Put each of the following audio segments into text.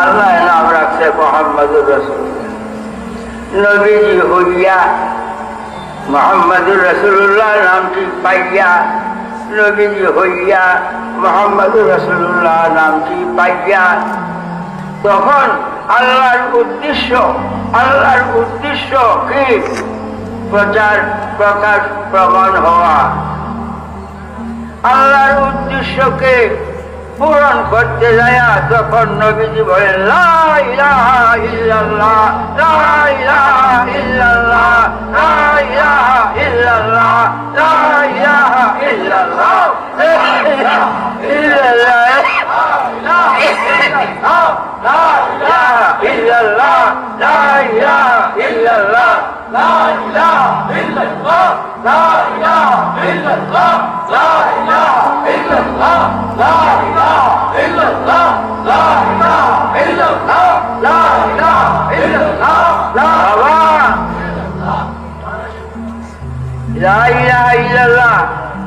আল্লাহ নাম রাখছে মোহাম্মদুর রসুল। নবীজি হইয়া মোহাম্মদুর রসুল্লাহ নামটি পাইয়া নবীজি হইয়া মোহাম্মদুর রসুল্লাহ নামটি পাইয়া তখন আল্লাহর উদ্দেশ্য আল্লাহর উদ্দেশ্য কি? প্রচার, প্রকাশ, প্রমাণ হওয়া। আল্লাহর উদ্দেশ্যকে পূরণ করতে যায় তখন নবীজি বলেন লা ইলাহা ইল্লাল্লাহ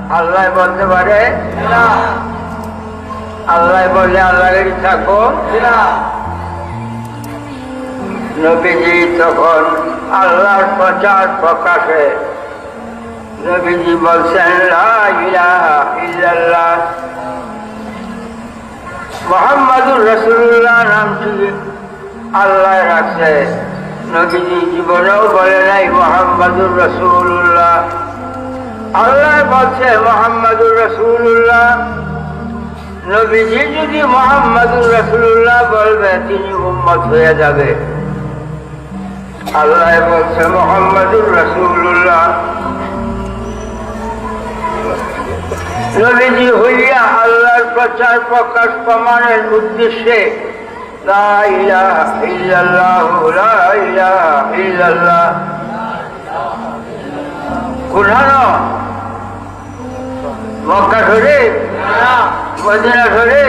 আল্লাহ বলতে পারে? আল্লাহ বললে আল্লাহের থাকো। নবীজি তখন আল্লাহর প্রচার প্রকাশে। নবীজি বলছেন ইল্লাল্লাহ। মোহাম্মদুর রসুল্লাহ নামটি আল্লাহ রাখছে নবীজি জীবনেও বলে নাই মোহাম্মদুর রসুল্লাহ আল্লাহ বলছে, মোহাম্মদুর রসুল্লাহ নবীজি যদি মোহাম্মদুর রসুল্লাহ বলবে, তিনি উম্মত হয়ে যাবে। আল্লাহ বলছে, মোহাম্মদুর রসুল্লাহ নবীজি হইয়া আল্লাহর প্রচার প্রকাশ প্রমাণের উদ্দেশ্যে কোথানো মক্কা ধরে মদিনা ধরে